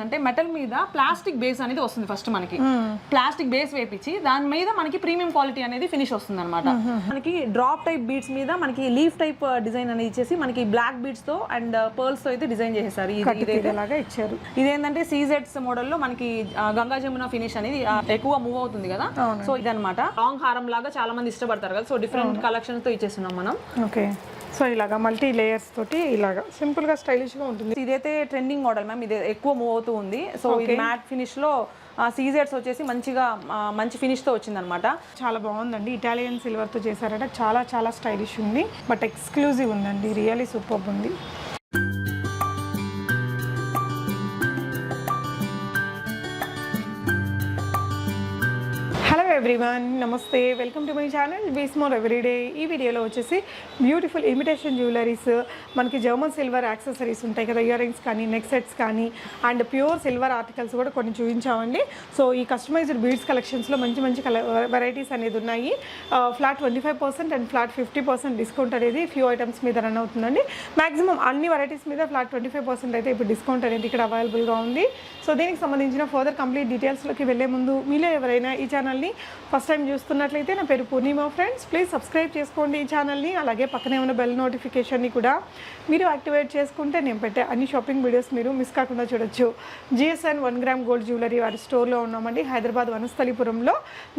అంటే మెటల్ మీద plastic base అనేది వస్తుంది ఫస్ట్ మనకి. ప్లాస్టిక్ బేస్ వేపించి దాని మీద మనకి ప్రీమియం క్వాలిటీ అనేది ఫినిష్ వస్తుంది అనమాట మనకి డ్రాప్ టైప్ బీడ్స్ మీద మనకి లీఫ్ టైప్ డిజైన్ అనేది ఇచ్చేసి మనకి బ్లాక్ బీడ్స్తో అండ్ పర్ల్స్తో అయితే డిజైన్ చేసేసారు. ఇది- ఇదైతే లాగా ఇచ్చారు. ఇదేంటంటే సీజెట్స్ మోడల్లో మనకి గంగా జమున ఫినిష్ అనేది ఎక్కువ మూవ్ అవుతుంది కదా. సో ఇదన్నమాట. లాంగ్ హారం లాగా చాలా మంది ఇష్టపడతారు కదా. సో డిఫరెంట్ కలెక్షన్తో ఇచ్చేస్తున్నాం మనం. ఓకే. సో ఇలాగా మల్టీ లేయర్స్ తోటి ఇలాగా సింపుల్గా స్టైలిష్గా ఉంటుంది. ఇదైతే ట్రెండింగ్ మోడల్ మ్యామ్ ఇది ఎక్కువ మూవ్ అవుతూ ఉంది. సో ఇది మ్యాట్ ఫినిష్లో సీజెట్స్ వచ్చేసి మంచిగా మంచి ఫినిష్తో వచ్చింది అనమాట చాలా బాగుందండి. ఇటాలియన్ సిల్వర్తో చేశారట. చాలా చాలా స్టైలిష్ ఉంది. బట్ ఎక్స్క్లూజివ్ ఉందండి. రియలీ సూపర్ ఉంది. హలో ఎవ్రీవన్ నమస్తే welcome to my channel Beesmore everyday ఈ వీడియోలో వచ్చేసి బ్యూటిఫుల్ ఇమిటేషన్ జ్యువెలరీస్ మనకి జర్మన్ సిల్వర్ యాక్సెసరీస్ ఉంటాయి కదా ఇయర్ రింగ్స్ కానీ నెక్ సెట్స్ కానీ అండ్ ప్యూర్ సిల్వర్ ఆర్టికల్స్ కూడా కొన్ని చూపించామండి. సో ఈ కస్టమైజ్డ్ బీడ్స్ కలెక్షన్స్లో మంచి మంచి కల వెరైటీస్ అనేది ఉన్నాయి. Flat twenty five percent and flat fifty percent discount అనేది ఫ్యూ ఐటమ్స్ మీద రన్ అవుతుందండి. మాక్సిమం అన్ని వెరైటీస్ మీద ఫ్లాట్ ట్వంటీ ఫైవ్ పర్సెంట్ అయితే ఇప్పుడు డిస్కౌంట్ అనేది ఇక్కడ అవైలబుల్గా ఉంది. సో దీనికి సంబంధించిన ఫర్దర్ కంప్లీట్ డీటెయిల్స్లోకి వెళ్ళే ముందు మీలో ఎవరైనా ఈ ఛానల్ని ఫస్ట్ టైం చూస్తున్నట్లయితే నా పేరు పూర్ణిమ ఫ్రెండ్స్ ప్లీజ్ సబ్స్క్రైబ్ చేసుకోండి ఈ ఛానల్ని అలాగే పక్కనే ఉన్న బెల్ నోటిఫికేషన్ని కూడా మీరు యాక్టివేట్ చేసుకుంటే నేను పెట్టే అన్ని షాపింగ్ వీడియోస్ మీరు మిస్ కాకుండా చూడొచ్చు. GSN one gram gold jewellery వారి స్టోర్లో ఉన్నామండి. హైదరాబాద్ వనస్థలిపురంలో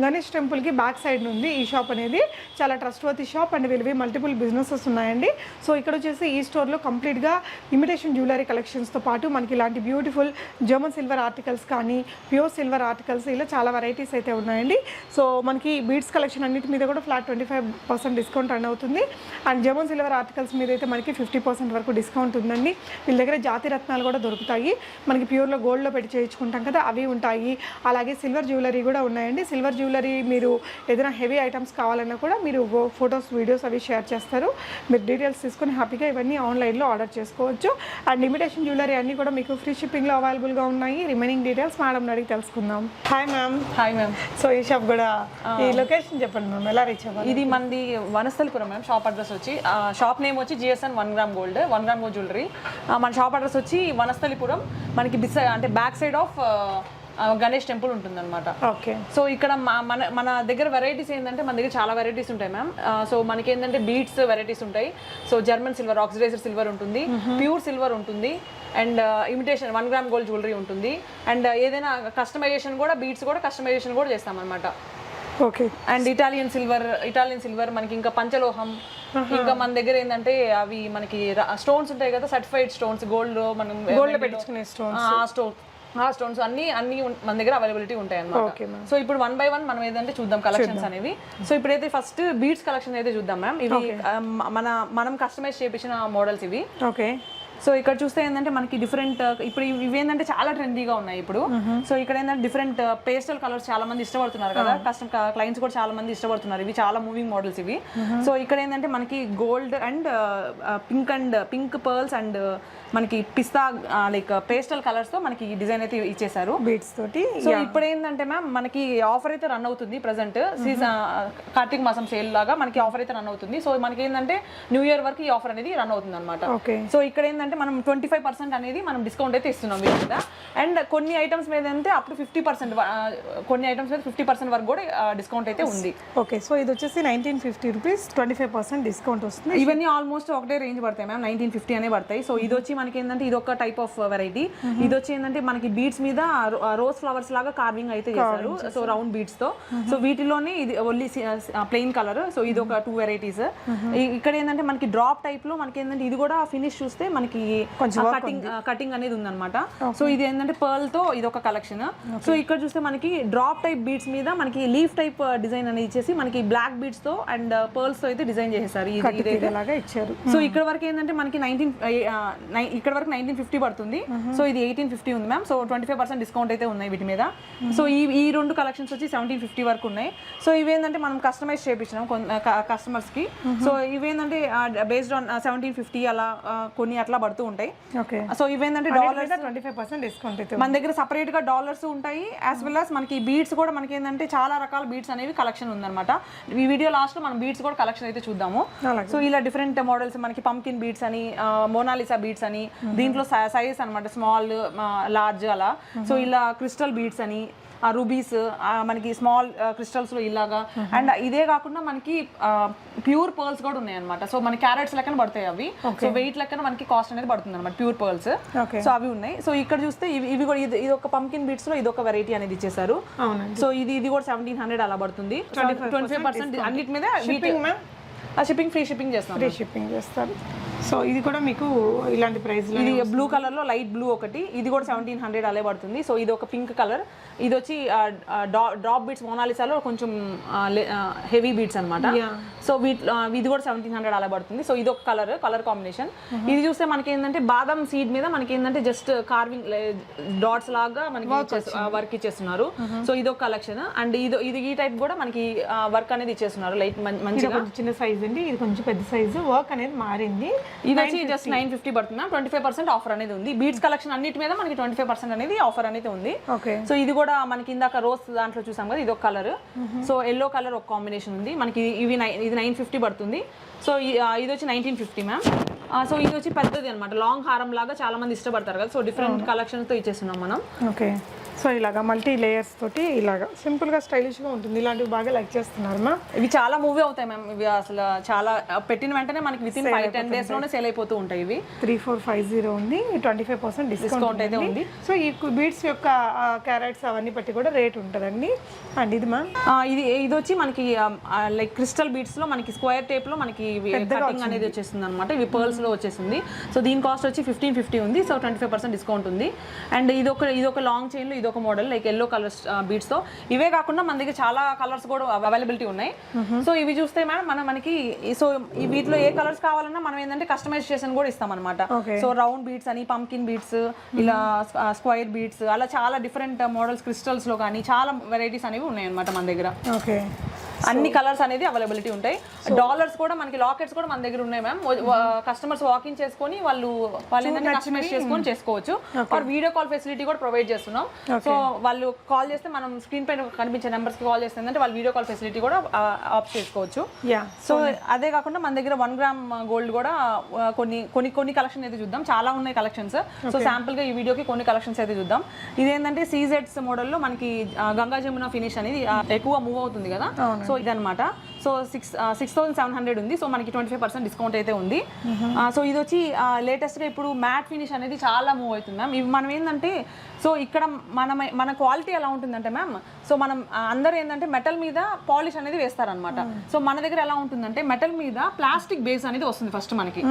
గణేష్ టెంపుల్కి బ్యాక్ సైడ్ నుండి ఈ షాప్ అనేది చాలా ట్రస్ట్ వర్తి షాప్ అండ్ వీళ్ళవి మల్టిపుల్ బిజినెసెస్ ఉన్నాయండి. సో ఇక్కడ వచ్చేసి ఈ స్టోర్లో కంప్లీట్గా ఇమిటేషన్ జ్యువెలరీ కలెక్షన్స్తో పాటు మనకి ఇలాంటి బ్యూటిఫుల్ జర్మన్ సిల్వర్ ఆర్టికల్స్ కానీ ప్యూర్ సిల్వర్ ఆర్టికల్స్ ఇలా చాలా వెరైటీస్ అయితే ఉన్నాయండి. సో మనకి బీడ్స్ కలెక్షన్ అన్నిటి మీద కూడా flat twenty five percent discount run అవుతుంది. అండ్ జర్మన్ సిల్వర్ ఆర్టికల్స్ మీద అయితే మనకి ఫిఫ్టీ పర్సెంట్ వరకు డిస్కౌంట్ ఉందండి. వీళ్ళ దగ్గర జాతి రత్నాలు కూడా దొరుకుతాయి. మనకి ప్యూర్లో గోల్డ్లో పెట్టి చేయించుకుంటాం కదా అవి ఉంటాయి. అలాగే సిల్వర్ జ్యువెలరీ కూడా ఉన్నాయండి. సిల్వర్ జ్యువెలరీ మీరు ఏదైనా హెవీ ఐటమ్స్ కావాలన్నా కూడా మీరు ఫొటోస్ వీడియోస్ అవి షేర్ చేస్తారు. మీరు డీటెయిల్స్ తీసుకొని హ్యాపీగా ఇవన్నీ ఆన్లైన్లో ఆర్డర్ చేసుకోవచ్చు. అండ్ ఇమిటేషన్ జ్యువెలరీ అన్నీ కూడా మీకు ఫ్రీ షిప్పింగ్లో అవైలబుల్గా ఉన్నాయి. రిమైనింగ్ డీటెయిల్స్ మేడం అడిగి తెలుసుకుందాం. Hi ma'am. Hi ma'am. So ఈ షాప్ కూడా ఈ లొకేషన్ చెప్పండి మ్యామ్ ఎలా రీచ్ అవ్వాలి? ఇది మనది వనస్థలిపురం మ్యామ్ షాప్ అడ్రస్ వచ్చి షాప్ నేమ్ వచ్చి GSN one gram gold one gram gold jewellery మన షాప్ అడ్రస్ వచ్చి వనస్థలిపురం మనకి బిస్ అంటే back side of Ganesh temple ఉంటుంది అనమాట ఓకే. సో ఇక్కడ మన మన దగ్గర వెరైటీస్ ఏంటంటే మన దగ్గర చాలా వెరైటీస్ ఉంటాయి మ్యామ్ సో మనకి ఏంటంటే బీట్స్ వెరైటీస్ ఉంటాయి. So German silver oxidiser silver ఉంటుంది. ప్యూర్ సిల్వర్ ఉంటుంది. And imitation one gram gold jewellery ఉంటుంది. అండ్ ఏదైనా కస్టమైజేషన్ కూడా బీట్స్ కూడా కస్టమైజేషన్ కూడా చేస్తాం అనమాట okay and Italian silver Italian silver మనకి ఇంకా పంచలోహం ఇంకా మన దగ్గర ఏంటంటే అవి మనకి స్టోన్స్ ఉంటాయి కదా సర్టిఫైడ్ స్టోన్స్ గోల్డ్ మనం గోల్డ్ పెట్టించుకునే స్టోన్ ఆ స్టోన్ ఆ స్టోన్స్ అన్ని అన్ని మన దగ్గర అవైలబిలిటీ ఉంటాయి అన్నమాట సో ఇప్పుడు వన్ బై వన్ మనం ఏదంటే చూద్దాం కలెక్షన్స్ అనేవి. సో ఇప్పుడైతే ఫస్ట్ బీడ్స్ కలెక్షన్ అయితే చూద్దాం మ్యామ్ ఇవి ఆ, మన మనం కస్టమైజ్ చేపించిన మోడల్స్ ఇవి. ఓకే సో ఇక్కడ చూస్తే ఏంటంటే మనకి డిఫరెంట్ ఇప్పుడు ఇవి ఇవి ఏంటంటే చాలా ట్రెండీగా ఉన్నాయి ఇప్పుడు. సో ఇక్కడ ఏంటంటే డిఫరెంట్ పేస్టల్ కలర్స్ చాలా మంది ఇష్టపడుతున్నారు కదా. కస్టమ్ క్లయింట్స్ కూడా చాలా మంది ఇష్టపడుతున్నారు. ఇవి చాలా మూవింగ్ మోడల్స్ ఇవి. సో ఇక్కడ ఏంటంటే మనకి gold and pink and pink pearls and మనకి పిస్తా లైక్ పేస్టల్ కలర్స్తో మనకి డిజైన్ అయితే ఇచ్చేసారు బీట్స్ తోటి సో ఇప్పుడు ఏంటంటే మ్యామ్ మనకి ఆఫర్ అయితే రన్ అవుతుంది ప్రజెంట్ సీజన్ కార్తీక మాసం సేల్ లాగా మనకి ఆఫర్ అయితే రన్ అవుతుంది. సో మనకి ఏంటంటే న్యూ ఇయర్ వరకు ఈ ఆఫర్ అనేది రన్ అవుతుంది అనమాట సో ఇక్కడ ఏంటంటే మనం ట్వంటీ ఫైవ్ పర్సెంట్ అనేది మనం డిస్కౌంట్ అయితే ఇస్తున్నాం వీటి మీద అండ్ కొన్ని ఐటమ్స్ మీద అంటే అప్ టు ఫిఫ్టీ పర్సెంట్ కొన్ని ఐటమ్స్ మీద ఫిఫ్టీ పర్సెంట్ వరకు కూడా డిస్కౌంట్ అయితే ఉంది. ఓకే సో ఇది వచ్చేసి nineteen fifty rupees twenty five percent discount వస్తుంది. ఇవన్నీ ఆల్మోస్ట్ ఒకటే రేంజ్ పడతాయి మ్యామ్ నైన్టీన్ ఫిఫ్టీ అనే పడతాయి. సో ఇది వచ్చి మనకి ఏంటంటే ఇది ఒక టైప్ ఆఫ్ వెరైటీ ఇది వచ్చి ఏంటంటే మనకి బీడ్స్ మీద రోజ్ ఫ్లవర్స్ లాగా కార్వింగ్ అయితే చేశారు. So round బీడ్స్తో. సో వీటిలోనే ఇది ఓన్లీ ప్లెయిన్ కలర్ సో ఇది ఒక టూ వెరైటీస్ ఇక్కడ ఏంటంటే మనకి డ్రాప్ టైప్లో మనకి ఏంటంటే ఇది కూడా ఫినిష్ చూస్తే మనకి కటింగ్ కటింగ్ అనేది ఉందన్నమాట. సో ఇది ఏంటంటే పర్ల్తో ఇది ఒక కలెక్షన్ సో ఇక్కడ చూస్తే మనకి డ్రాప్ టైప్ బీడ్స్ మీద మనకి లీఫ్ టైప్ డిజైన్ అనేది ఇచ్చేసి మనకి బ్లాక్ బీడ్స్తో అండ్ పర్ల్స్తో అయితే డిజైన్ చేసేసారు. ఇచ్చారు. సో ఇక్కడ వరకు ఏంటంటే మనకి నైన్టీన్ ఇక్కడ వరకు నైన్టీన్ ఫిఫ్టీ పడుతుంది. సో ఇది ఎయిటీన్ ఫిఫ్టీ ఉంది ma'am. So twenty five percent discount అయితే ఉన్నాయి వీటి మీద. సో ఈ ఈ రెండు కలెక్షన్స్ వచ్చి సెవెంటీన్ ఫిఫ్టీ వరకు ఉన్నాయి. సో ఇవేంటంటే మనం కస్టమైజ్ చేయించినాం కస్టమర్స్కి సో ఇవేంటంటే బేస్డ్ ఆన్ సెవెంటీన్ ఫిఫ్టీ అలా కొన్ని అట్లా పడుతూ ఉంటాయి. సో ఇవేంటంటే dollars twenty five percent discount అయితే మన దగ్గర సపరేట్గా డాలర్స్ ఉంటాయి. యాజ్ వెల్ as మనకి బీడ్స్ కూడా మనకి ఏంటంటే చాలా రకాల బీడ్స్ అనేవి కలెక్షన్ ఉందన్నమాట. ఈ వీడియో లాస్ట్లో మనం బీడ్స్ కూడా కలెక్షన్ అయితే చూద్దాము. సో ఇలా డిఫరెంట్ మోడల్స్ మనకి పంకిన్ బీడ్స్ అని మోనాలిసా బీడ్స్ అని దీంట్లో సైజ్ అనమాట స్మాల్ లార్జ్ అలా. సో ఇలా క్రిస్టల్ బీడ్స్ అని రూబీస్ మనకి స్మాల్ క్రిస్టల్స్లో ఇలాగా. అండ్ ఇదే కాకుండా మనకి ప్యూర్ పర్ల్స్ కూడా ఉన్నాయి అనమాట సో మన క్యారెట్స్ లెక్కన పడతాయి అవి. సో వెయిట్ లెక్కన మనకి కాస్ట్ అనేది పడుతుంది అనమాట ప్యూర్ పర్ల్స్ సో అవి ఉన్నాయి. సో ఇక్కడ చూస్తే ఇవి ఇవి కూడా ఇది ఒక పంకిన్ బీట్స్లో ఇది ఒక వెరైటీ అనేది ఇచ్చేసారు సో ఇది ఇది కూడా సెవెంటీన్ హండ్రెడ్ అలా పడుతుంది. ట్వంటీ ఫైవ్ పర్సెంట్ అన్నిటి మీద shipping ma'am shipping free shipping చేస్తాం. ఫ్రీ షిప్పింగ్ చేస్తారు. సో ఇది కూడా మీకు ఇలాంటి ప్రైస్ ఇది బ్లూ కలర్లో లైట్ బ్లూ ఒకటి. ఇది కూడా సెవెంటీన్ హండ్రెడ్ అలే పడుతుంది. సో ఇది ఒక పింక్ కలర్ ఇది వచ్చి డ్రాప్ బీట్స్ మోనాలిసాలో కొంచెం హెవీ బీట్స్ అనమాట. సో వీటి ఇది కూడా సెవెంటీన్ హండ్రెడ్ అలా పడుతుంది. సో ఇది ఒక కలర్ కలర్ కాంబినేషన్ ఇది చూస్తే మనకి ఏంటంటే బాదం సీడ్ మీద మనకి ఏంటంటే జస్ట్ కార్వింగ్ డాట్స్ లాగా మనకి వర్క్ ఇచ్చేస్తున్నారు. సో ఇది ఒక కలెక్షన్ అండ్ ఇది ఇది ఈ టైప్ కూడా మనకి వర్క్ అనేది ఇచ్చేస్తున్నారు. లైట్ మంచిగా. చిన్న సైజ్ అండి. ఇది కొంచెం పెద్ద సైజు వర్క్ అనేది మారింది. ఇది వచ్చి జస్ట్ నైన్ ఫిఫ్టీ పడుతుంది? ట్వంటీ ఫైవ్ పర్సెంట్ ఆఫర్ అనేది ఉంది. బీట్స్ కలెక్షన్ అన్నిటి మీద మనకి ట్వంటీ ఫైవ్ పర్సెంట్ అనేది ఆఫర్ అనేది ఉంది. సో ఇది కూడా మనకి ఇందాక రోజ్ దాంట్లో చూసాం కదా ఇది ఒక కలర్ సో ఎల్లో కలర్ ఒక కాంబినేషన్ ఉంది. మనకి ఇది- ఇవి ఇది నైన్ ఫిఫ్టీ పడుతుంది. సో ఇది వచ్చి నైన్టీన్ ఫిఫ్టీ మ్యామ్ సో ఇది వచ్చి పెద్దది అనమాట లాంగ్ హారం లాగా చాలా మంది ఇష్టపడతారు కదా. సో డిఫరెంట్ కలెక్షన్స్తో ఇచ్చేస్తున్నాం మనం. ఓకే. సో ఇలాగా మల్టీ లేయర్స్ తోటి ఇలాగా సింపుల్గా స్టైలిష్గా ఉంటుంది. ఇలాంటివి బాగా లైక్ చేస్తున్నారు మా ఇవి చాలా మూవీ అవుతాయి మ్యామ్. ఇవి అసలు చాలా పెట్టిన వెంటనే మనకి విత్ ఇన్ ఫైవ్ టెన్ డేస్లోనే సేల్ అయిపోతూ ఉంటాయి ఇవి. త్రీ ఫోర్ ఫైవ్ జీరో ఉంది. ట్వంటీ ఫైవ్ పర్సెంట్ డిస్కౌంట్ అయితే ఉంది. సో ఈ బీడ్స్ యొక్క క్యారెట్స్ అవన్నీ బట్టి కూడా రేట్ ఉంటుందండి. అండ్ ఇది మ్యామ్. ఇది ఇది వచ్చి మనకి లైక్ క్రిస్టల్ బీట్స్లో మనకి స్క్వేర్ టేప్లో మనకి కటింగ్ అనేది వచ్చేసింది అనమాట ఇవి పర్ల్స్లో వచ్చేసింది సో దీని కాస్ట్ వచ్చి ఫిఫ్టీన్ ఫిఫ్టీ ఉంది. So twenty five percent discount ఉంది. అండ్ ఇది ఒక ఇది ఒక లాంగ్ చైన్లో ఇది ఒక మోడల్ లైక్ ఎల్లో కలర్స్ బీట్స్తో. ఇవే కాకుండా మన దగ్గర చాలా కలర్స్ కూడా అవైలబిలిటీ ఉన్నాయి. సో ఇవి చూస్తే మేడం మనం మనకి సో ఈ వీటిలో ఏ కలర్స్ కావాలన్నా మనం ఏంటంటే కస్టమైజేషన్ కూడా ఇస్తాం అనమాట. సో రౌండ్ బీట్స్ అని పంకిన్ బీట్స్ ఇలా స్క్వైర్ బీట్స్ అలా చాలా డిఫరెంట్ మోడల్స్ క్రిస్టల్స్లో కానీ చాలా వెరైటీస్ అనేవి ఉన్నాయి అనమాట మన దగ్గర. ఓకే. అన్ని కలర్స్ అనేది అవైలబిలిటీ ఉంటాయి. డాలర్స్ కూడా మనకి లాకెట్స్ కూడా మన దగ్గర ఉన్నాయి మ్యామ్. కస్టమర్స్ వాకింగ్ చేసుకొని వాళ్ళు వాళ్ళు ఏంటంటే కస్టమైజ్ చేసుకొని చేసుకోవచ్చు. ఆర్ వీడియో కాల్ ఫెసిలిటీ కూడా ప్రొవైడ్ చేస్తున్నాం. సో వాళ్ళు కాల్ చేస్తే మనం స్క్రీన్ పైన కనిపించే నెంబర్స్కి కాల్ చేస్తే ఏంటంటే వాళ్ళు వీడియో కాల్ ఫెసిలిటీ కూడా ఆప్ట్ చేసుకోవచ్చు. సో అదే కాకుండా మన దగ్గర వన్ గ్రామ్ గోల్డ్ కూడా కొన్ని కొన్ని కొన్ని కలెక్షన్ అయితే చూద్దాం. చాలా ఉన్నాయి కలెక్షన్స్ సో శాంపుల్గా ఈ వీడియోకి కొన్ని కలెక్షన్స్ అయితే చూద్దాం. ఇదేంటంటే సీజెడ్స్ మోడల్లో మనకి గంగా జమున ఫినిష్ అనేది ఎక్కువ మూవ్ అవుతుంది కదా. సో ఇదన్నమాట. So six six thousand seven hundred ఉంది. సో మనకి ట్వంటీ ఫైవ్ పర్సెంట్ డిస్కౌంట్ అయితే ఉంది. సో ఇది వచ్చి లేటెస్ట్గా ఇప్పుడు మ్యాట్ ఫినిష్ అనేది చాలా మూవ్ అవుతుంది మ్యామ్ ఇవి మనం ఏంటంటే సో ఇక్కడ మన మన క్వాలిటీ ఎలా ఉంటుందంటే మ్యామ్ సో మనం అందరూ ఏంటంటే మెటల్ మీద పాలిష్ అనేది వేస్తారనమాట సో మన దగ్గర ఎలా ఉంటుందంటే మెటల్ మీద ప్లాస్టిక్ బేస్ అనేది వస్తుంది ఫస్ట్ మనకి.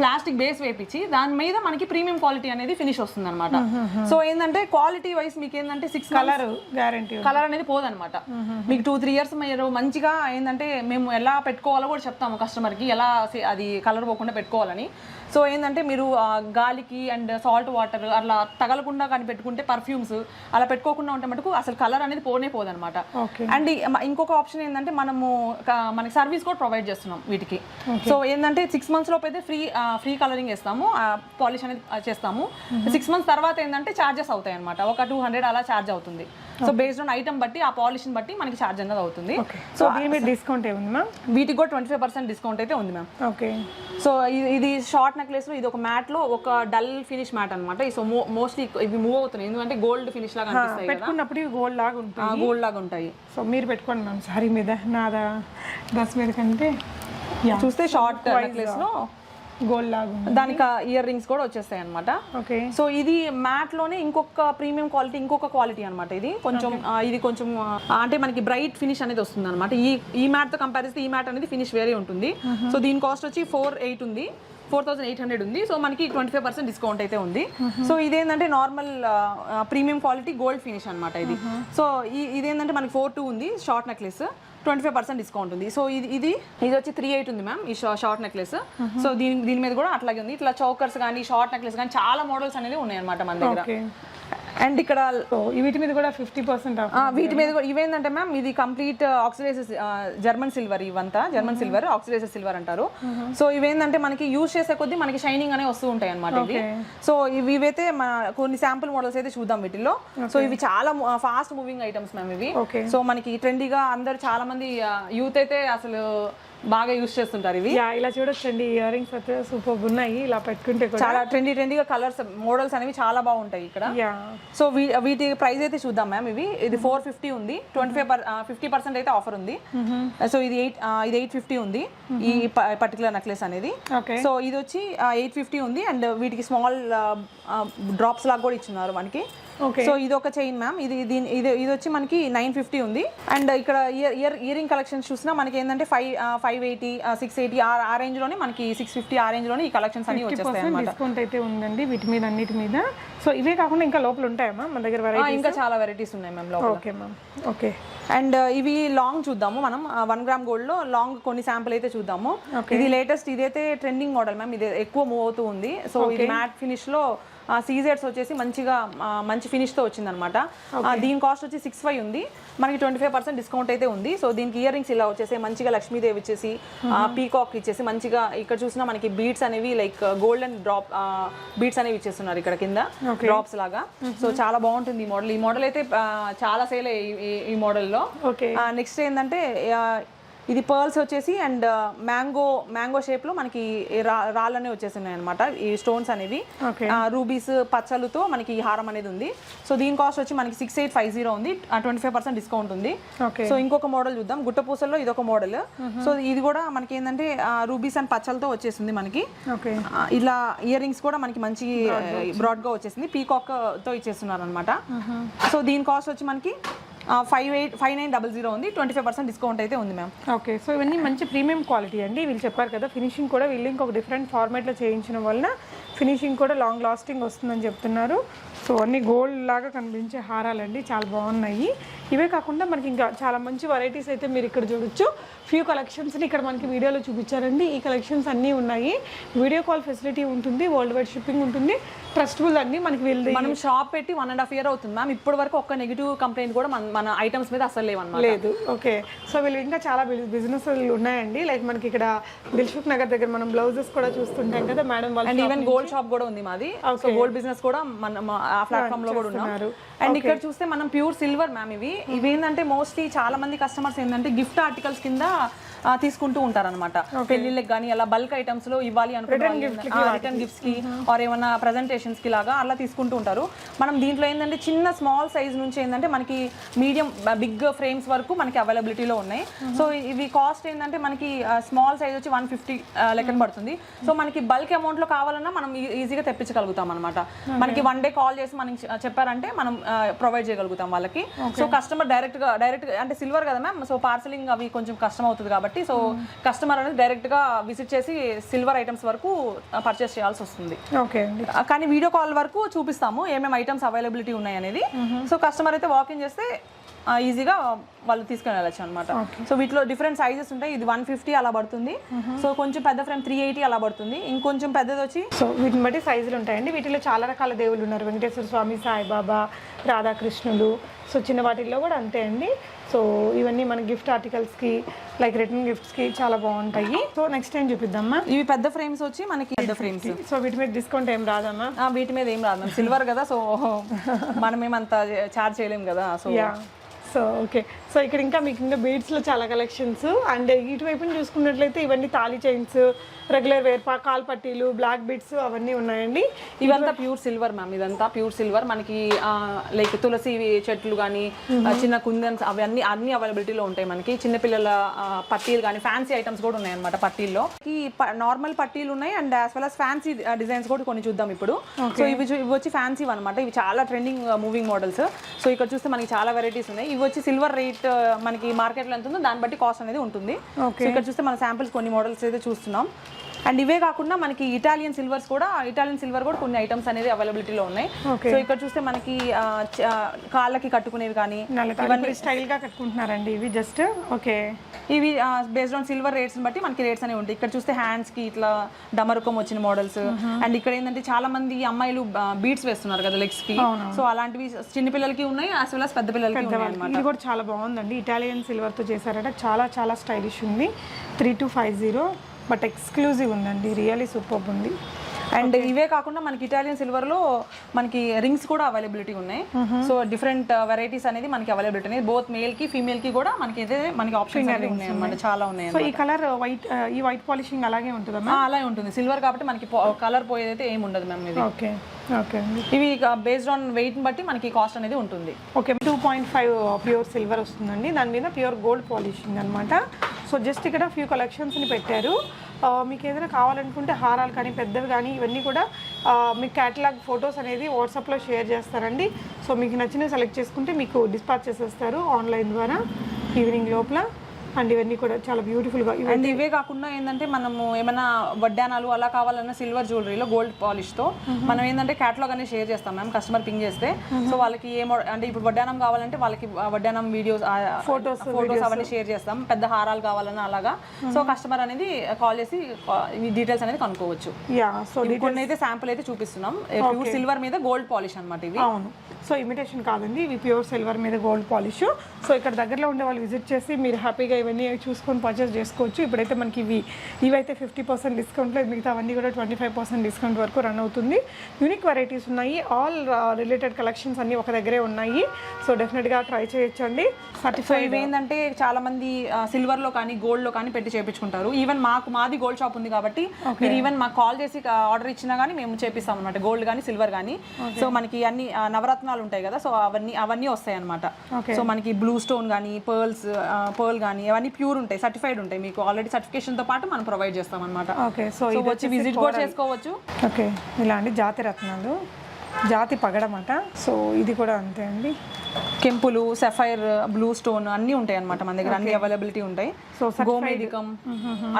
ప్లాస్టిక్ బేస్ వేపించి దాని మీద మనకి ప్రీమియం క్వాలిటీ అనేది ఫినిష్ వస్తుంది అనమాట సో ఏంటంటే క్వాలిటీ వైస్ మీకు ఏంటంటే సిక్స్ కలర్ గ్యారంటీ కలర్ అనేది పోదనమాట మీకు టూ త్రీ ఇయర్స్ మీరు మంచిగా ఏంటంటే మేము ఎలా పెట్టుకోవాలో కూడా చెప్తాము customer కి ఎలా అది కలర్ పోకుండా పెట్టుకోవాలని. సో ఏంటంటే మీరు గాలికి అండ్ సాల్ట్ వాటర్ అలా తగలకుండా కానీ పెట్టుకుంటే పర్ఫ్యూమ్స్ అలా పెట్టుకోకుండా ఉంటే మటుకు అసలు కలర్ అనేది పోనే పోదనమాట అండ్ ఇంకొక ఆప్షన్ ఏంటంటే మనము మనకి సర్వీస్ కూడా ప్రొవైడ్ చేస్తున్నాం వీటికి. సో ఏంటంటే సిక్స్ మంత్స్ లోపు అయితే ఫ్రీ ఫ్రీ కలరింగ్ వేస్తాము పాలిష్ అనేది చేస్తాము. సిక్స్ మంత్స్ తర్వాత ఏంటంటే చార్జెస్ అవుతాయి అనమాట ఒక టూ హండ్రెడ్ అలా ఛార్జ్ అవుతుంది. సో బేస్డ్ ఆన్ ఐటమ్ బట్టి ఆ పాలిష్ని బట్టి మనకి ఛార్జ్ అనేది అవుతుంది. సో డిస్కౌంట్ ఏముంది మ్యామ్? వీటికి కూడా ట్వంటీ ఫైవ్ పర్సెంట్ డిస్కౌంట్ అయితే ఉంది మ్యామ్. ఓకే. సో ఇది ఇది షార్ట్ నెక్లెస్లో ఇది ఒక మ్యాట్లో ఒక డల్ ఫినిష్ మ్యాట్ అనమాట సో మోస్ట్లీ ఇవి మూవ్ అవుతున్నాయి. ఎందుకంటే గోల్డ్ ఫినిష్ లాగా అనిపిస్తాయి పెట్టుకున్నప్పుడు గోల్డ్ లాగా ఉంటుంది గోల్డ్ లాగా ఉంటాయి సో మీరు పెట్టుకోండి మ్యామ్ సారీ మీద. నాదా డ్రెస్ మీద కంటే చూస్తే షార్ట్ నెక్లెస్లో గోల్డ్ లాగా దానికి ఇయర్ రింగ్స్ కూడా వచ్చేస్తాయి అనమాట ఓకే. సో ఇది మ్యాట్లోనే ఇంకొక ప్రీమియం క్వాలిటీ ఇంకొక క్వాలిటీ అన్నమాట ఇది. కొంచెం ఇది కొంచెం అంటే మనకి బ్రైట్ ఫినిష్ అనేది వస్తుంది అనమాట ఈ ఈ మ్యాట్తో కంపేర్ చేస్తే ఈ మ్యాట్ అనేది ఫినిష్ వేరే ఉంటుంది. సో దీని కాస్ట్ వచ్చి ఫోర్ ఎయిట్ ఉంది. ఫోర్ థౌసండ్ ఎయిట్ హండ్రెడ్ ఉంది. సో మనకి ట్వంటీ ఫైవ్ పర్సెంట్ డిస్కౌంట్ అయితే ఉంది. సో ఇదేంటంటే normal premium quality gold finish అనమాట ఇది. సో ఇదేంటంటే మనకి ఫోర్ టూ ఉంది short necklace. Twenty five percent discount ఉంది. సో ఇది ఇది ఇది వచ్చి త్రీ ఎయిట్ ఉంది మ్యామ్ ఈ షార్ట్ నెక్లెస్. సో దీని దీని మీద కూడా అట్లాగే ఉంది. ఇట్లా చౌకర్స్ కానీ షార్ట్ నెక్లెస్ కానీ చాలా మోడల్స్ అనేది ఉన్నాయి అనమాట మన దగ్గర. అండ్ ఇక్కడ వీటి మీద కూడా ఫిఫ్టీ పర్సెంట్ వీటి మీద కూడా ఇవేంటంటే మ్యామ్ ఇది కంప్లీట్ ఆక్సిడైజెస్ జర్మన్ సిల్వర్ ఇవంతా జర్మన్ సిల్వర్ ఆక్సిడైజెస్ సిల్వర్ అంటారు. సో ఇవేంటంటే మనకి యూజ్ చేసే కొద్దీ మనకి షైనింగ్ అనే వస్తూ ఉంటాయి అనమాట ఇవి. సో ఇవి ఇవైతే మన కొన్ని శాంపుల్ మోడల్స్ అయితే చూద్దాం వీటిలో సో ఇవి చాలా ఫాస్ట్ మూవింగ్ ఐటమ్స్ మ్యామ్ ఇవి. సో మనకి ట్రెండీగా అందరు చాలా మంది యూత్ అయితే అసలు బాగా యూజ్ చేస్తుంటారు ఇవి. ఇలా చూడొచ్చండి ఇయర్ రింగ్స్ అయితే సూపర్ ఉన్నాయి. ఇలా పెట్టుకుంటే చాలా ట్రెండీ ట్రెండీగా కలర్స్ మోడల్స్ అనేవి చాలా బాగుంటాయి ఇక్కడ. సో వీటి ప్రైస్ అయితే చూద్దాం మ్యామ్ ఇవి. ఇది ఫోర్ ఫిఫ్టీ ఉంది. ట్వంటీ ఫైవ్ ఫిఫ్టీ పర్సెంట్ అయితే ఆఫర్ ఉంది. సో ఇది ఎయిట్ ఇది ఎయిట్ ఫిఫ్టీ ఉంది. ఈ పర్టికులర్ నెక్లెస్ అనేది. ఓకే సో ఇది వచ్చి ఎయిట్ ఫిఫ్టీ ఉంది. అండ్ వీటికి స్మాల్ డ్రాప్స్ లాగా కూడా ఇచ్చున్నారు మనకి. సో ఇది ఒక చైన్ మ్యామ్ ఇది దీని ఇది ఇది వచ్చి మనకి నైన్ ఫిఫ్టీ ఉంది. అండ్ ఇక్కడ ఇయర్ ఇయర్ ఇయరింగ్ కలెక్షన్స్ చూసినా మనకి ఏంటంటే five five eighty six eighty ఆ రేంజ్లోనే మనకి సిక్స్ ఫిఫ్టీ ఆ రేంజ్లోనే ఈ కలెక్షన్స్ అన్ని వచ్చేస్తాయి డిస్కౌంట్ అయితే ఉందండి వీటి మీద అన్నిటి మీద. సో ఇవే కాకుండా ఇంకా లోపల ఉంటాయమ్మా మన దగ్గర వెరైటీ ఇంకా చాలా వెరైటీస్ ఉన్నాయి మ్యామ్ లోపల. Okay ma'am. ఓకే. అండ్ ఇవి లాంగ్ చూద్దాము. మనం వన్ గ్రామ్ గోల్డ్లో లాంగ్ కొన్ని శాంపుల్ అయితే చూద్దాము. ఇది లేటెస్ట్ ఇదైతే ట్రెండింగ్ మోడల్ మ్యామ్. ఇది ఎక్కువ మూవ్ అవుతూ ఉంది. సో ఇది మ్యాట్ ఫినిష్లో సీజెడ్స్ వచ్చేసి మంచిగా మంచి ఫినిష్తో వచ్చింది అనమాట దీని కాస్ట్ వచ్చి సిక్స్ ఫైవ్ ఉంది. మనకి ట్వంటీ ఫైవ్ పర్సెంట్ డిస్కౌంట్ అయితే ఉంది. సో దీనికి ఇయర్ రింగ్స్ ఇలా వచ్చేసి మంచిగా లక్ష్మీదేవి ఇచ్చేసి పీకాక్ ఇచ్చేసి మంచిగా ఇక్కడ చూసినా మనకి బీట్స్ అనేవి లైక్ గోల్డెన్ డ్రాప్ బీట్స్ అనేవి ఇచ్చేస్తున్నారు ఇక్కడ కింద. డ్రాప్స్ లాగా. సో చాలా బాగుంటుంది ఈ మోడల్. ఈ మోడల్ అయితే చాలా సేల్ ఈ మోడల్లో. ఓకే నెక్స్ట్ ఏంటంటే ఇది పర్ల్స్ వచ్చేసి అండ్ మ్యాంగో మ్యాంగో షేప్లో మనకి రాళ్ళనే వచ్చేస్తున్నాయి అనమాట ఈ స్టోన్స్ అనేవి. రూబీస్ పచ్చలుతో మనకి ఈ హారం అనేది ఉంది. సో దీని కాస్ట్ వచ్చి మనకి సిక్స్ ఎయిట్ ఫైవ్ జీరో ఉంది. ట్వంటీ ఫైవ్ పర్సెంట్ డిస్కౌంట్ ఉంది. సో ఇంకొక మోడల్ చూద్దాం. గుట్టపూసల్లో ఇది ఒక మోడల్ సో ఇది కూడా మనకి ఏంటంటే రూబీస్ అండ్ పచ్చలతో వచ్చేసింది మనకి. ఇలా ఇయర్ రింగ్స్ కూడా మనకి మంచి బ్రాడ్గా వచ్చేసింది. పీకాక్తో ఇచ్చేస్తున్నారు అనమాట సో దీని కాస్ట్ వచ్చి మనకి five eight five nine double zero ఉంది. ట్వంటీ ఫైవ్ పర్సెంట్ డిస్కౌంట్ అయితే ఉంది మ్యామ్ ఓకే సో ఇవన్నీ మంచి ప్రీమియం క్వాలిటీ అండి. వీళ్ళు చెప్పారు కదా ఫినిషింగ్ కూడా వీళ్ళు ఇంకొక డిఫరెంట్ ఫార్మాట్లో చేయించడం వలన ఫినిషింగ్ కూడా లాంగ్ లాస్టింగ్ వస్తుందని చెప్తున్నారు. సో అన్ని గోల్డ్ లాగా కనిపించే హారాలండి. చాలా బాగున్నాయి. ఇవే కాకుండా మనకి ఇంకా చాలా మంచి వెరైటీస్ అయితే మీరు ఇక్కడ చూడొచ్చు. ఫ్యూ కలెక్షన్స్ని ఇక్కడ మనకి వీడియోలో చూపించారండి. ఈ కలెక్షన్స్ అన్నీ ఉన్నాయి. వీడియో కాల్ ఫెసిలిటీ ఉంటుంది వరల్డ్ వైడ్ షిప్పింగ్ ఉంటుంది. ట్రస్టబుల్ అండి మనకి వీళ్ళది మనం షాప్ పెట్టి వన్ అండ్ హాఫ్ ఇయర్ అవుతుంది మ్యామ్ ఇప్పటి వరకు ఒక్క నెగిటివ్ కంప్లైంట్ కూడా మన మన ఐటమ్స్ మీద అసలు లేవన్నమాట. లేదు. ఓకే సో వీళ్ళు ఇంకా చాలా బిజినెస్ ఉన్నాయండి. లైక్ మనకి ఇక్కడ దిల్సుఖ్ నగర్ దగ్గర మనం బ్లౌజెస్ కూడా చూస్తుంటాం కదా మేడం వాళ్ళు అండ్ ఈవెన్ గోల్డ్ షాప్ కూడా ఉంది మాది. సో గోల్డ్ బిజినెస్ కూడా మన ఆ ప్లాట్ఫామ్లో కూడా ఉన్నాం. చేస్తున్నారు. అండ్ ఇక్కడ చూస్తే మనం ప్యూర్ సిల్వర్ మ్యామ్ ఇవి. ఇవి ఏంటంటే మోస్ట్లీ చాలా మంది కస్టమర్స్ ఏంటంటే గిఫ్ట్ ఆర్టికల్స్ కింద తీసుకుంటూ ఉంటారన్నమాట. పెళ్ళిళ్ళకి కానీ అలా బల్క్ ఐటమ్స్లో ఇవ్వాలి అనుకుంటే రిటర్న్ గిఫ్ట్స్కి ఆర్ ఏమన్నా ప్రజెంటేషన్స్కి లాగా అలా తీసుకుంటూ ఉంటారు. మనం దీంట్లో ఏంటంటే చిన్న స్మాల్ సైజ్ నుంచి ఏంటంటే మనకి మీడియం బిగ్ ఫ్రేమ్స్ వరకు మనకి అవైలబిలిటీలో ఉన్నాయి. సో ఇవి కాస్ట్ ఏంటంటే మనకి స్మాల్ సైజ్ వచ్చి వన్ ఫిఫ్టీ లెక్కన పడుతుంది. సో మనకి బల్క్ అమౌంట్లో కావాలన్నా మనం ఈజీగా తెప్పించగలుగుతాం అనమాట మనకి వన్ డే కాల్ చేసి మనకి చెప్పారంటే మనం ప్రొవైడ్ చేయగలుగుతాం వాళ్ళకి. సో కస్టమర్ డైరెక్ట్గా డైరెక్ట్ అంటే సిల్వర్ కదా మ్యామ్ సో పార్సలింగ్ అవి కొంచెం కష్టం అవుతుంది కాబట్టి సో కస్టమర్ అనేది డైరెక్ట్గా విజిట్ చేసి సిల్వర్ ఐటమ్స్ వరకు పర్చేస్ చేయాల్సి వస్తుంది. ఓకే కానీ వీడియో కాల్ వరకు చూపిస్తాము ఏమేమి ఐటమ్స్ అవైలబిలిటీ ఉన్నాయి అనేది సో కస్టమర్ అయితే వాకింగ్ చేస్తే ఈజీగా వాళ్ళు తీసుకొని వెళ్ళచ్చు అనమాట సో వీటిలో డిఫరెంట్ సైజెస్ ఉంటాయి. ఇది వన్ ఫిఫ్టీ అలా పడుతుంది. సో కొంచెం పెద్ద ఫ్రేమ్ త్రీ ఎయిటీ అలా పడుతుంది. ఇంకొంచెం పెద్దది వచ్చి సో వీటిని బట్టి సైజులు ఉంటాయండి. వీటిలో చాలా రకాల దేవుళ్ళు ఉన్నారు. వెంకటేశ్వర స్వామి సాయిబాబా రాధాకృష్ణులు. సో చిన్న వాటిల్లో కూడా అంతే అండి. సో ఇవన్నీ మన గిఫ్ట్ ఆర్టికల్స్కి లైక్ రిటర్న్ గిఫ్ట్స్కి చాలా బాగుంటాయి. సో నెక్స్ట్ టైం చూపిద్దామా? ఇవి పెద్ద ఫ్రేమ్స్ వచ్చి మనకి పెద్ద ఫ్రేమ్స్ సో వీటి మీద డిస్కౌంట్ ఏం రాదమ్మా? వీటి మీద ఏం రాదు. సిల్వర్ కదా సో మనం ఏమంత చార్జ్ చేయలేం కదా so yeah so okay so ఇక్కడ ఇంకా మీకు ఇంకా బీడ్స్లో చాలా కలెక్షన్స్ అండ్ ఇటువైపున చూసుకున్నట్లయితే ఇవన్నీ తాళీ చైన్స్ రెగ్యులర్ వేర్ పా కాల్ పట్టీలు బ్లాక్ బీడ్స్ అవన్నీ ఉన్నాయండి. ఇవంతా ప్యూర్ సిల్వర్ మ్యామ్ ఇదంతా ప్యూర్ సిల్వర్ మనకి లైక్ తులసి చెట్లు కానీ చిన్న కుందన్స్ అవన్నీ అన్ని అవైలబిలిటీలో ఉంటాయి మనకి. చిన్నపిల్లల పట్టీలు కానీ ఫ్యాన్సీ ఐటమ్స్ కూడా ఉన్నాయి అనమాట పట్టీల్లో. ఈ నార్మల్ పట్టీలు ఉన్నాయి and as well as fancy designs కూడా కొన్ని చూద్దాం ఇప్పుడు. సో ఇవి ఇవి వచ్చి ఫ్యాన్సీ అనమాట ఇవి చాలా ట్రెండింగ్ మూవింగ్ మోడల్స్ సో ఇక్కడ చూస్తే మనకి చాలా వెరైటీస్ ఉన్నాయి. ఇవి వచ్చి సిల్వర్ రేట్ మనకి మార్కెట్లో ఎంత ఉందో దాన్ని బట్టి కాస్ట్ అనేది ఉంటుంది. ఇక్కడ చూస్తే మన శాంపిల్స్ కొన్ని మోడల్స్ అయితే చూస్తున్నాం. అండ్ ఇవే కాకుండా మనకి ఇటాలియన్ సిల్వర్స్ కూడా ఇటాలియన్ సిల్వర్ కూడా కొన్ని ఐటమ్స్ అనేది అవైలబిలిటీలో ఉన్నాయి. సో ఇక్కడ చూస్తే మనకి కాళ్ళకి కట్టుకునేవి కానీ నల్లతాడు స్టైల్గా కట్టుకుంటున్నారండి ఇవి జస్ట్ ఓకే ఇవి బేస్డ్ ఆన్ సిల్వర్ రేట్స్ బట్టి మనకి రేట్స్ అనేవి ఉంటాయి. ఇక్కడ చూస్తే హ్యాండ్స్కి ఇట్లా డమరుకం వచ్చిన మోడల్స్ అండ్ ఇక్కడ ఏంటంటే చాలా మంది అమ్మాయిలు బీట్స్ వేస్తున్నారు కదా లెగ్స్కి. సో అలాంటివి చిన్న పిల్లలకి ఉన్నాయి యాజ్ వెల్ పెద్ద పిల్లలకి ఇది కూడా చాలా బాగుందండి. ఇటాలియన్ సిల్వర్తో చేశారట. చాలా చాలా స్టైలిష్ ఉంది. Three two five zero but exclusive ఉందండి. రియలీ సూపర్ ఉంది. అండ్ ఇవే కాకుండా మనకి ఇటాలియన్ సిల్వర్లో మనకి రింగ్స్ కూడా అవైలబిలిటీ ఉన్నాయి. సో డిఫరెంట్ వెరైటీస్ అనేది మనకి అవైలబిలిటీ ఉన్నాయి. బోత్ మేల్కి ఫీమేల్కి కూడా మనకి అయితే మనకి ఆప్షన్స్ అనేవి ఉన్నాయి. అన్నమాట చాలా ఉన్నాయి సో ఈ కలర్ వైట్ ఈ వైట్ పాలిషింగ్ అలాగే ఉంటుందా అలాగే ఉంటుంది. సిల్వర్ కాబట్టి మనకి కలర్ పోయేదైతే ఏమి ఉండదు మ్యామ్ ఇది. ఓకే ఓకే ఇవి బేస్డ్ ఆన్ వెయిట్ని బట్టి మనకి కాస్ట్ అనేది ఉంటుంది. Okay two point five pure silver వస్తుందండి. దాని మీద ప్యూర్ గోల్డ్ పాలిషింగ్ అనమాట సో జస్ట్ ఇక్కడ ఫ్యూ కలెక్షన్స్ని పెట్టారు. మీకు ఏదైనా కావాలనుకుంటే హారాలు కానీ పెద్దవి కానీ ఇవన్నీ కూడా మీ మీకు క్యాటలాగ్ ఫొటోస్ అనేది వాట్సాప్లో షేర్ చేస్తారండి. సో మీకు నచ్చినవి సెలెక్ట్ చేసుకుంటే మీకు డిస్పాచ్ చేసేస్తారు ఆన్లైన్ ద్వారా ఈవినింగ్ లోపల. అండ్ ఇవన్నీ కూడా చాలా బ్యూటిఫుల్గా ఇవి అండ్ ఇవే కాకుండా ఏంటంటే మనము ఏమైనా వడ్డానాలు అలా కావాలన్నా సిల్వర్ జ్యువెలరీలో గోల్డ్ పాలిష్తో మనం ఏంటంటే క్యాటలాగ్ అనేది షేర్ చేస్తాం మ్యామ్ కస్టమర్ పింగ్ చేస్తే. సో వాళ్ళకి ఏ అంటే ఇప్పుడు వడ్డానం కావాలంటే వాళ్ళకి వడ్డానం వీడియోస్ ఫోటోస్ ఫోటోస్ అవన్నీ షేర్ చేస్తాం. పెద్ద హారాలు కావాలన్నా అలాగా. సో కస్టమర్ అనేది కాల్ చేసి ఈ డీటెయిల్స్ అనేది కనుక్కోవచ్చు. సో కొన్ని అయితే శాంపుల్ అయితే చూపిస్తున్నాం. ప్యూర్ సిల్వర్ మీద గోల్డ్ పాలిష్ అన్నమాట ఇవి. అవును. సో ఇమిటేషన్ కాదండి. ఇవి ప్యూర్ సిల్వర్ మీద గోల్డ్ పాలిష్ సో ఇక్కడ దగ్గరలో ఉండే వాళ్ళు విజిట్ చేసి మీరు హ్యాపీగా ఇవన్నీ చూసుకొని పర్చేస్ చేసుకోవచ్చు. ఇప్పుడైతే మనకి ఇవి ఇవైతే ఫిఫ్టీ పర్సెంట్ డిస్కౌంట్లో మిగతా అవన్నీ కూడా ట్వంటీ ఫైవ్ పర్సెంట్ డిస్కౌంట్ వరకు రన్ అవుతుంది. యూనిక్ వెరైటీస్ ఉన్నాయి. ఆల్ రిలేటెడ్ కలెక్షన్స్ అన్నీ ఒక దగ్గరే ఉన్నాయి. సో డెఫినెట్గా ట్రై చేయొచ్చండి. ఇవి ఏంటంటే చాలా మంది సిల్వర్లో కానీ గోల్డ్లో కానీ పెట్టి చేపించుకుంటారు. ఈవెన్ మాకు మాది గోల్డ్ షాప్ ఉంది కాబట్టి మీరు ఈవెన్ మాకు కాల్ చేసి ఆర్డర్ ఇచ్చినా కానీ మేము చేపిస్తాం అనమాట గోల్డ్ కానీ సిల్వర్ కానీ సో మనకి అన్ని ఆ, నవరత్నాలు ఉంటాయి కదా. సో అవన్నీ అవన్నీ వస్తాయి అనమాట. సో మనకి బ్లూ స్టోన్ కానీ పర్ల్స్ పర్ల్ కానీ అవన్నీ ప్యూర్ ఉంటాయి సర్టిఫైడ్ ఉంటాయి. మీకు ఆల్రెడీ సర్టిఫికేషన్తో పాటు మనం ప్రొవైడ్ చేస్తాం అనమాట ఓకే సో ఇది వచ్చి విజిట్ కూడా చేసుకోవచ్చు. ఓకే ఇలాంటి జాతి రత్నాలు. జాతి పగడమట. సో ఇది కూడా అంతే అండి. కెంపులు సఫైర్ బ్లూ స్టోన్ అన్ని ఉంటాయి అనమాట మన దగ్గర. అన్ని అవైలబిలిటీ ఉంటాయి. సో గోమేదికం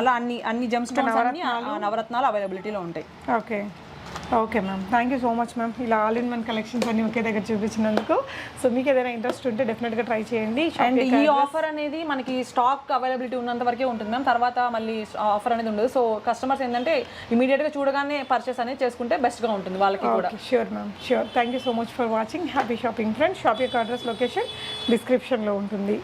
అలా అన్ని అన్ని జమ్ స్టోన్స్ అన్ని నవరత్నాలు అవైలబిలిటీలో ఉంటాయి. Okay okay ma'am. Thank you so much ma'am. ఇలా ఆల్ ఇన్ వన్ కలెక్షన్స్ అన్ని ఒకే దగ్గర చూపించినందుకు. సో మీకు ఏదైనా ఇంట్రెస్ట్ ఉంటే డెఫినెట్గా ట్రై చేయండి. అండ్ ఈ ఆఫర్ అనేది మనకి స్టాక్ అవైలబిలిటీ ఉన్నంత వరకే ఉంటుంది మ్యామ్. తర్వాత మళ్ళీ ఆఫర్ అనేది ఉండదు. సో కస్టమర్స్ ఏంటంటే ఇమీడియట్గా చూడగానే పర్చేస్ అనేది చేసుకుంటే బెస్ట్గా ఉంటుంది వాళ్ళకి కూడా. Sure ma'am sure thank you so much for watching happy shopping friends shop యొక్క అడ్రస్ లొకేషన్ డిస్క్రిప్షన్లో ఉంటుంది.